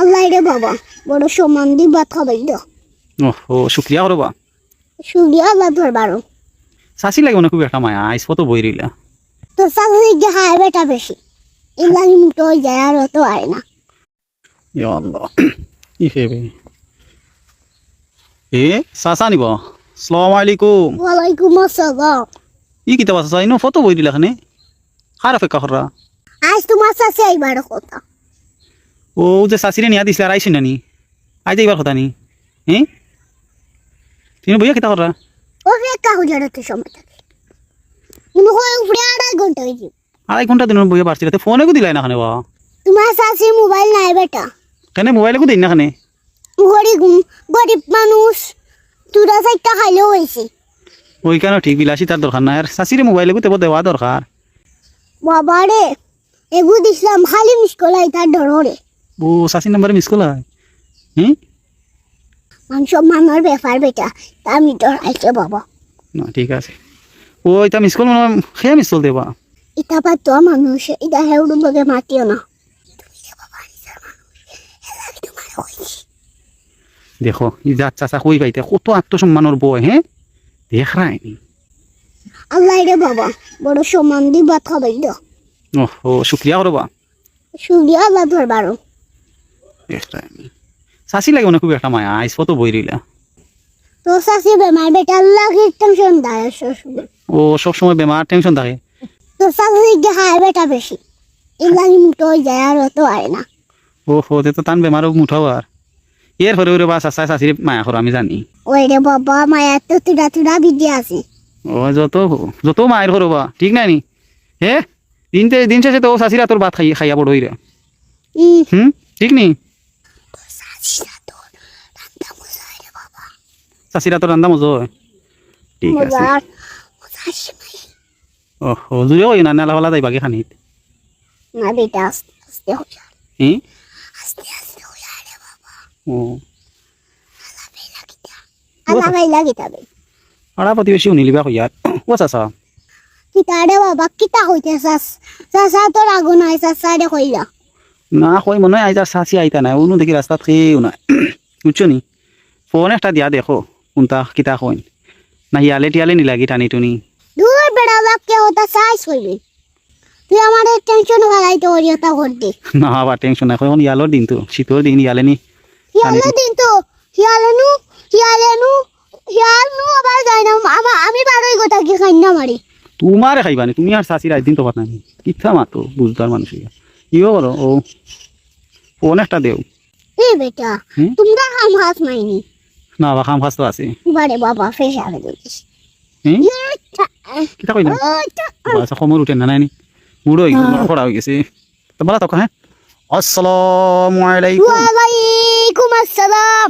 আল্লাহ রে বাবা বড় সম্মান দি ভাত খাবাই ও শুক্রিয়া করবা শুক্রিয়া আল্লাহ ধরবারও চাষি লাগে না খুব একটা মায়া আইস কত বই রইলা তো চাষি যে হায় বেটা বেশি এগুলা মুটো হয়ে যায় আর অত হয় না। ইয়া আল্লাহ ই খেবে এ চাচা নিব সালাম আলাইকুম। ওয়ালাইকুম আসসালাম। ই কিতাব আছে ইনো ফটো বই দিলা খানে কার অপেক্ষা করা আজ তোমার চাষি আইবার কথা। ও যে চাষিরে নিয়া দিছিলে আর আইসি নানি? আইতে এইবার কথা নি হ্যাঁ তুমি বইয়া কিতা করা ও ফেকা হুজারতে সময় থাকে। মনে হয় উপরে আড়াই ঘণ্টা হয়েছে আড়াই ঘণ্টা দিনের বইয়া পারছিল তো ফোনে কো দিলাই না খানে বা? তোমার চাষি মোবাইল নাই বেটা। কেনে মোবাইলে কো দিন না খানে গরিব গরিব মানুষ দুটা চারটা খাইলেও হয়েছে ওই কেন ঠিক বিলাসী তার দরকার নাই। আর চাষিরে মোবাইলে কো দেবো দেওয়া দরকার বাবা রে এগু দিছিলাম খালি মিসকলাই তার ডরে ও চাষির নাম্বারে মিস করলা? হুম? মানুষ মানার ব্যাপার বেটা তা আমি ডরাইছে বাবা। না ঠিক আছে। ও এটা মিস কল মানে সে মিস কল দেবা ইটা পাতো মানুষ ইটা হেউডু বগে মাতিও না। দেখো ই যা চাচা কই পাইতে কত আত্মসম্মানের বই হ্যাঁ? দেখ রায়নি আল্লাহ রে বাবা বড় সম্মান দি ভাত খাবাই দাও ও শুক্রিয়া করবা। শুক্রিয়া আল্লাহ ধরবারও রায়নি লাগে মানে খুব একটা মায়া আইস কত বই রইলা তো চাষি বেমার বেটা আল্লাহ টেনশন দেয় শ্বশুর ও সবসময় বেমার টেনশন থাকে। তো চাষি যে হায় বেটা বেশি এলাকি মুটো যায় আর অত হয় না। ও হতে তো টান বেমারও মুঠাও আর এর হরে হরে বা চাচা চাষির মায়া করো আমি জানি। ওই রে বাবা মায়ের তো তুরা তুরা বিদ্যা আছে। ও যত যত মায়ের হরো বা ঠিক নাই নি? হে দিন দিন শেষে তো চাষিরা তোর ভাত খাই খাইয়া বড় হইরা হুম ঠিক নি? চাষিরা তো তো রান্দা মজো ঠিক আছে ও ওই না নালা ফালা যাইবা কি খানিত না বেটা আস্তে আস্তে যায় আস্তে আস্তে যায় রে বাবা ও আল্লাহ ভাই লাগি তবে আড়া প্রতিবেশী উনিলিবা হইয়ার ও চাচা কিতা রে বাবা কিতা হইতে চাস চাচা তোর আগুন হয় চাচা রে কইলা না কই মনে হয় আইতার চাচি আইতা নাই উনো দেখি রাস্তাত খেয়েও নাই। বুঝছ নি? ফোন একটা দিয়া দেখো কোনটা কিতা কইন না হিয়ালে টিয়ালে নিলাগি টানি টুনি। দূর বেড়া লাভ কে হতা চাইস কইবি তুই আমার টেনশন ভালাইতে ওরি হতা করতে না আবার টেনশন নাই এখন ইয়ালোর দিন তো শীতর দিন ইয়ালে নি। হিয়ালে দিন তো হিয়ালে নু হিয়ালে নু হিয়াল নু আবার যাই না আমা আমি বারোই কথা কি খাই না মারি তোমারে খাইবানি তুমি আর চাচির একদিন তো পাত নাই কিথা মাতো বুঝতার মানুষ ইও করো ও অনেকটা দেও। এ বেটা তোমরা হাম হাত মাইনি। না বা খাম খাস তো আছে বারে বাবা ফেসা হয়ে গেছিস হুম? কিতা কইলা? আচ্ছা খমর উঠে না নাইনি মুড়ো পড়া হয়ে গেছে। তো বলা তো হ্যাঁ? আসসালামু আলাইকুম। ওয়ালাইকুম আসসালাম।